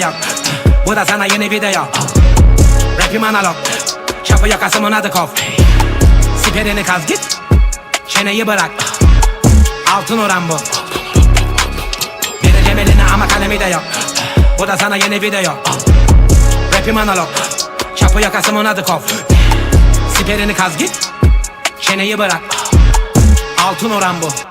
de yok. Bu da sana yeni video. Rapim analog. Çapı yakasımın adı kov Siperini kaz git Çeneyi bırak. Altın oran bu. Vereceğim eline ama kalemi de yok. Bu da sana yeni video. Rapim analog. Çapı yakasımın adı kov Siperini kaz git Çeneyi bırak. Altın oran bu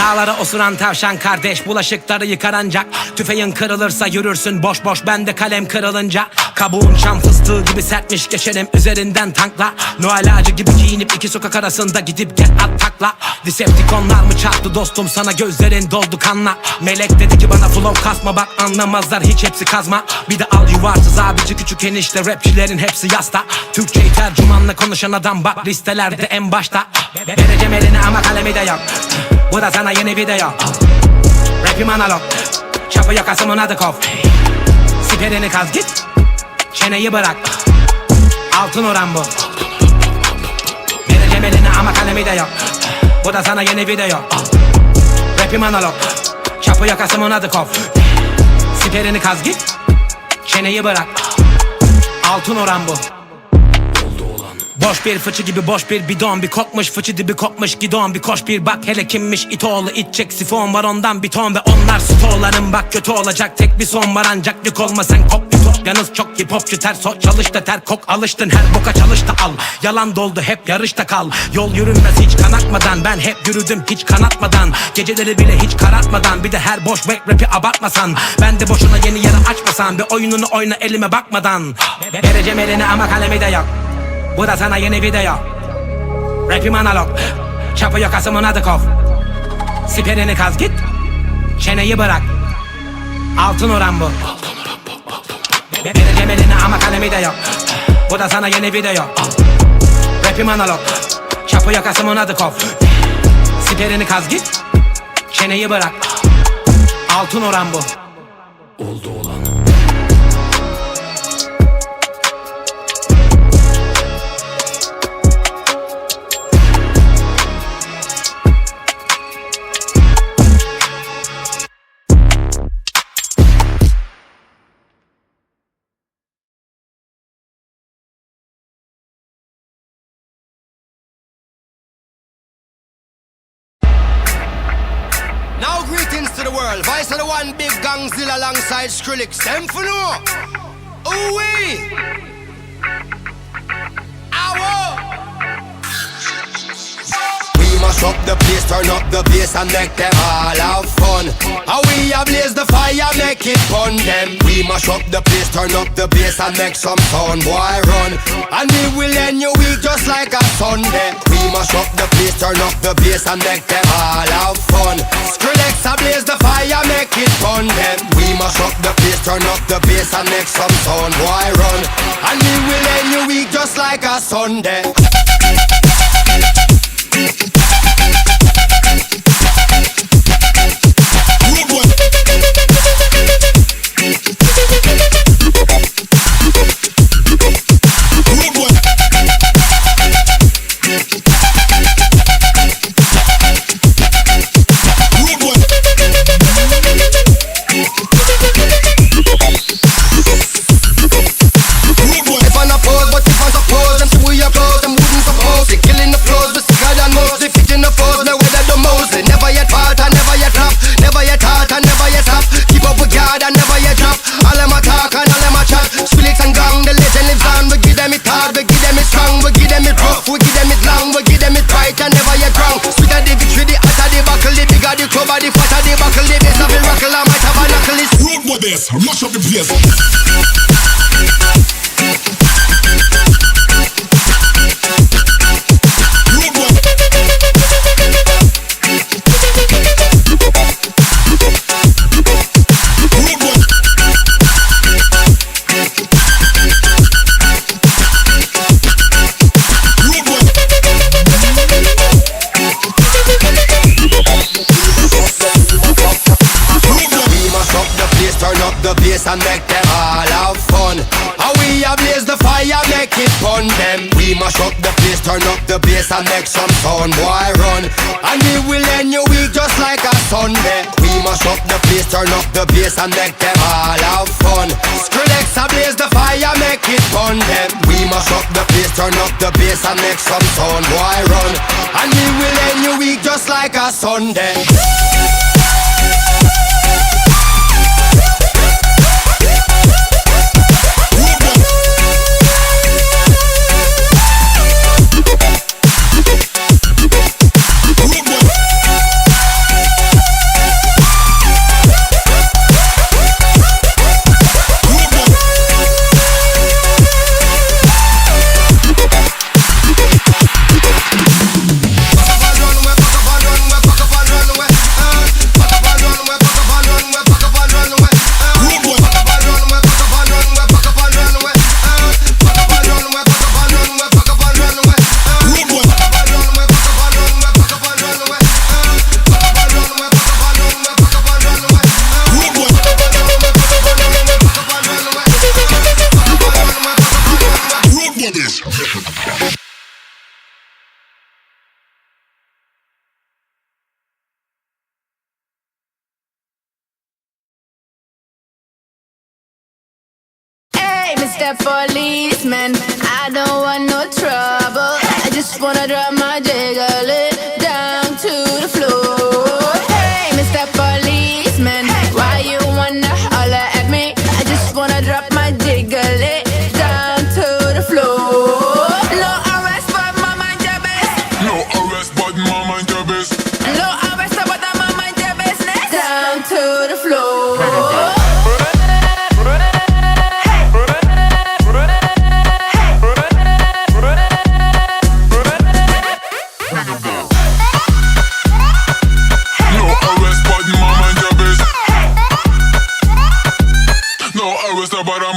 Dağlara osuran tavşan kardeş Bulaşıkları yıkar ancak Tüfeğin kırılırsa yürürsün boş boş Bende kalem kırılınca. Kabuğun çam fıstığı gibi sertmiş geçerim üzerinden tankla. Noel ağacı gibi giyinip iki sokak arasında gidip gel at takla. Decepticonlar mı çarptı dostum sana gözlerin doldu kanla. Melek dedi ki bana flow kasma bak anlamazlar hiç hepsi kazma. Bir de al yuvarsız abici küçük enişte rapçilerin hepsi yasta. Türkçeyi tercümanla konuşan adam bak listelerde en başta. Vereceğim eline ama kalemi de yok bu da sana yeni video. Rapim analog Çapı yakasımın adı kov Siperini kaz git Çeneyi bırak Altın oran bu Vereceğim eline ama kalemi de yok Bu da sana yeni video. Rapim analog Çapı yakasımın adı kov Siperini kaz git Çeneyi bırak Altın oran bu Boş bir fıçı gibi boş bir bidon Bir kokmuş fıçı dibi kopmuş gidon Bir koş bir bak hele kimmiş it oğlu itecek sifon var ondan bir ton Ve onlar stoğların bak kötü olacak tek bir son var ancak yük olma sen kop bir top. Yalnız çok hip hopçu ters o çalış da ter kok alıştın. Her boka çalış da al. Yalan doldu hep yarışta kal. Yol yürünmez hiç kanatmadan ben hep yürüdüm hiç kanatmadan Geceleri bile hiç karartmadan bir de her boş rap rapi abartmasan. Ben de boşuna yeni yere açmasan bir oyununu oyna elime bakmadan. Vereceğim eline ama kalemi de yok bu da sana yeni video. Rapim analog. Çapı yakasımın adı kov. Siperini kaz git. Çeneyi bırak. Altın oran bu. Vereceğim eline ama kalemi de yok. Bu da sana yeni video. Rapim analog. Çapı yakasımın adı kov. Siperini kaz git. Çeneyi bırak. Altın oran bu world. Vice of the one big gangzilla alongside Skrillex. Them for no. Ooh wee. Up the place, turn up the bass and make them all have fun. How we ablaze the fire, make it fun them. We mash up the place, turn up the bass and make some sound, boy run. And we will end your week just like a Sunday. We mash up the place, turn up the bass and make them all have fun. Skrillex ablaze the fire, make it fun them. We mash up the place, turn up the bass and make some sound, boy run. And we will end your week just like a Sunday. place, mash up the place. And make them all have fun. How we a blaze the fire, make it fun them. We mash up the place, turn up the bass and make some sound, boy run. And we will end your week just like a Sunday. We mash up the place, turn up the bass and make them all have fun. Skrillex a blaze the fire, make it fun them. We mash up the place, turn up the bass and make some sound, boy run. And we will end your week just like a Sunday. Mr. Policeman, I don't want no trouble. I just wanna drop my jiggle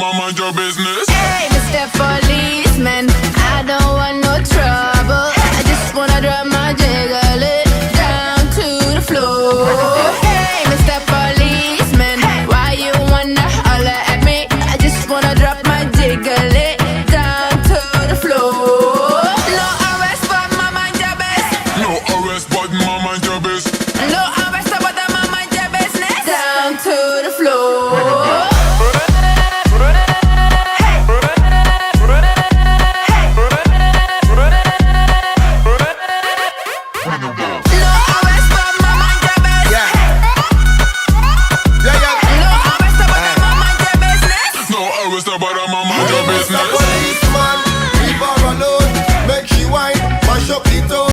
mama mind your business.